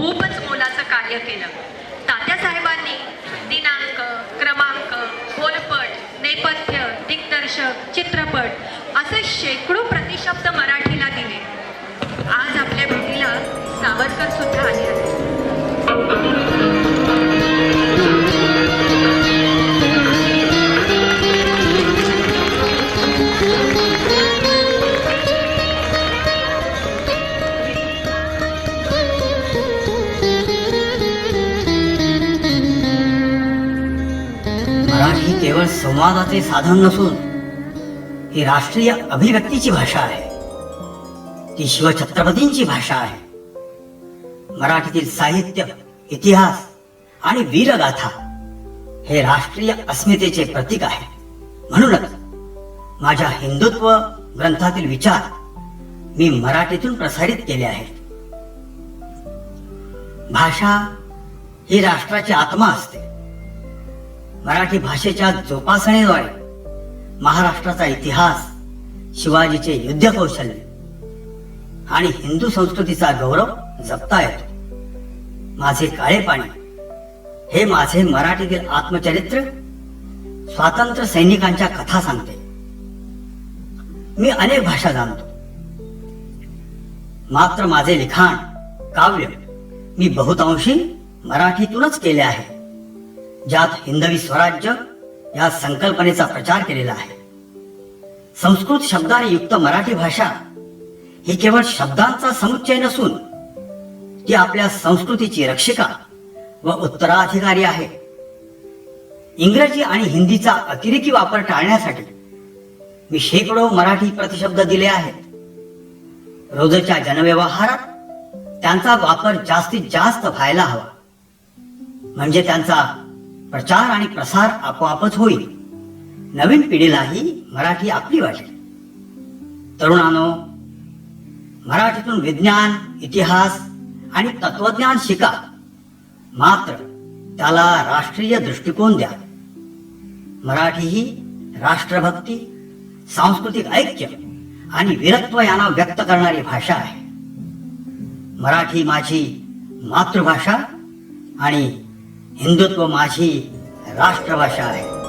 खूपच मोलाचं कार्य केलं. तात्यासाहेबांनी दिनांक क्रमांक खोलपट नेपथ्य दिग्दर्शक चित्र मराठी केवळ संवादाचे साधन नसून ही राष्ट्रीय अभिव्यक्तीची भाषा आहे. ती शिवछत्रपतींची भाषा आहे. मराठीतील साहित्य इतिहास आणि वीरगाथा हे राष्ट्रीय अस्मितेचे प्रतीक आहे. म्हणूनच माझ्या हिंदुत्व ग्रंथातील विचार मी मराठीतून प्रसारित केले आहेत. भाषा ही राष्ट्राची आत्मा असते. मराठी भाषेच्या जोपासनेद्वारे महाराष्ट्राचा इतिहास शिवाजीचे युद्ध कौशल्य आणि हिंदू संस्कृतीचा गौरव जपता येतो. माझे काळे पाणी हे माझे मराठीतील आत्मचरित्र स्वातंत्र्य सैनिकांच्या कथा सांगते. मी अनेक भाषा जाणतो. मात्र माझे लिखाण काव्य मी बहुतांशी मराठीतूनच केले आहे. ज्यात हिंदवी स्वराज्य या संकल्पनेचा प्रचार केलेला आहे. संस्कृत शब्दाने युक्त मराठी भाषा ही केवळ शब्दांचा समुच्चय नसून ती आपल्या संस्कृतीची रक्षिका व उत्तराधिकारी आहे. इंग्रजी आणि हिंदीचा अतिरेकी वापर टाळण्यासाठी मी शेकडो मराठी प्रतिशब्द दिले आहेत. रोजच्या जनव्यवहारात त्यांचा वापर जास्तीत जास्त व्हायला हवा. म्हणजे त्यांचा प्रचार आणि प्रसार आपोआपच होईल. नवीन पिढीलाही मराठी आपली वाटेल. तरुणानो मराठीतून विज्ञान इतिहास आणि तत्वज्ञान शिका. मात्र त्याला राष्ट्रीय दृष्टिकोन द्या. मराठी ही राष्ट्रभक्ती सांस्कृतिक ऐक्य आणि वीरत्व यांना व्यक्त करणारी भाषा आहे. मराठी माझी मातृभाषा आणि हिंदुत्व माझी राष्ट्रभाषा आहे.